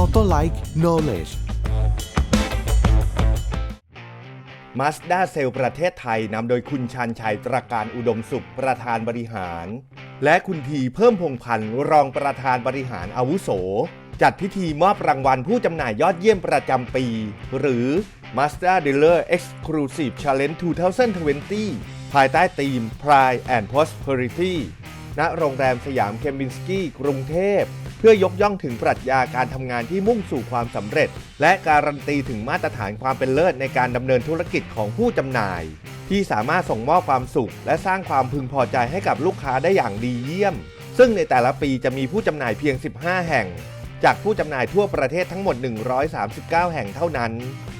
Auto Like Knowledge Mazda เซลประเทศไทยนำโดยคุณชันชัยตรการอุดมสุขประธานบริหาร และคุณทีเพิ่มพงพันธ์รองประธานบริหารอาวุโส จัดพิธีมอบรางวัลผู้จำหน่ายยอดเยี่ยมประจำปี หรือ Mazda Dealer Exclusive Challenge 2020 ภายใต้ธีม Pride and Prosperity ณโรงแรมสยามเคมบินสกี้กรุงเทพ เพื่อยกย่องถึงปรัชญาการทำงานที่มุ่งสู่ความสำเร็จ และการันตีถึงมาตรฐานความเป็นเลิศในการดำเนินธุรกิจของผู้จำหน่าย ที่สามารถส่งมอบความสุข และสร้างความพึงพอใจให้กับลูกค้าได้อย่างดีเยี่ยม ซึ่งในแต่ละปีจะมีผู้จำหน่ายเพียง 15 แห่ง จากผู้จำหน่ายทั่วประเทศทั้งหมด 139 แห่งเท่านั้น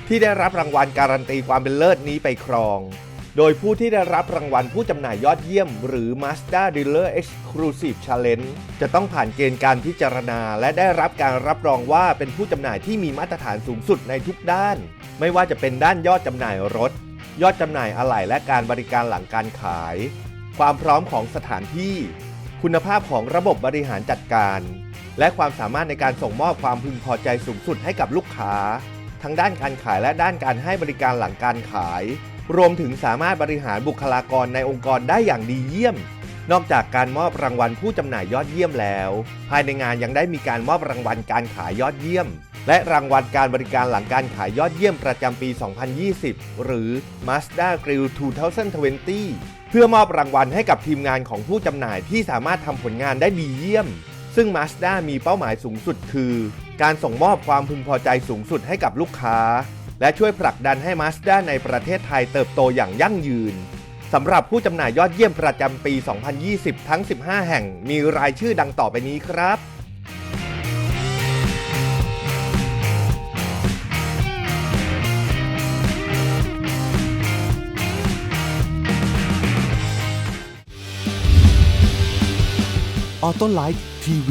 ที่ได้รับรางวัลการันตีความเป็นเลิศนี้ไปครอง โดยผู้ที่ได้รับรางวัลผู้จำหน่ายยอดเยี่ยม หรือ Mazda Dealer Exclusive Challenge จะต้องผ่านเกณฑ์การพิจารณา และได้รับการรับรองว่าเป็นผู้จำหน่ายที่มีมาตรฐานสูงสุดในทุกด้าน ไม่ว่าจะเป็นด้านยอดจำหน่ายรถ ยอดจำหน่ายอะไหล่และการบริการหลังการขาย ความพร้อมของสถานที่ คุณภาพของระบบบริหารจัดการ และความสามารถในการส่งมอบความพึงพอใจสูงสุดให้กับลูกค้า ทั้งด้านการขายและด้านการให้บริการหลังการขาย รวมถึงสามารถบริหารบุคลากรในองค์กรได้อย่างดีเยี่ยม นอกจากการมอบรางวัลผู้จำหน่ายยอดเยี่ยมแล้ว ภายในงานยังได้มีการมอบรางวัลการขายยอดเยี่ยม และรางวัลการบริการหลังการขายยอดเยี่ยมประจำปี 2020 หรือ Mazda Grill 2020 เพื่อมอบรางวัลให้กับทีมงานของผู้จำหน่ายที่สามารถทำผลงานได้ดีเยี่ยม ซึ่ง Mazda มีเป้าหมายสูงสุดคือ การส่งมอบความพึงพอใจสูงสุดให้กับลูกค้า และช่วยผลักดันให้ Mazda ในประเทศไทยเติบโตอย่างยั่งยืนสำหรับผู้จำหน่ายยอดเยี่ยมประจำปี 2020 ทั้ง 15 แห่ง มีรายชื่อดังต่อไปนี้ครับ Auto Like TV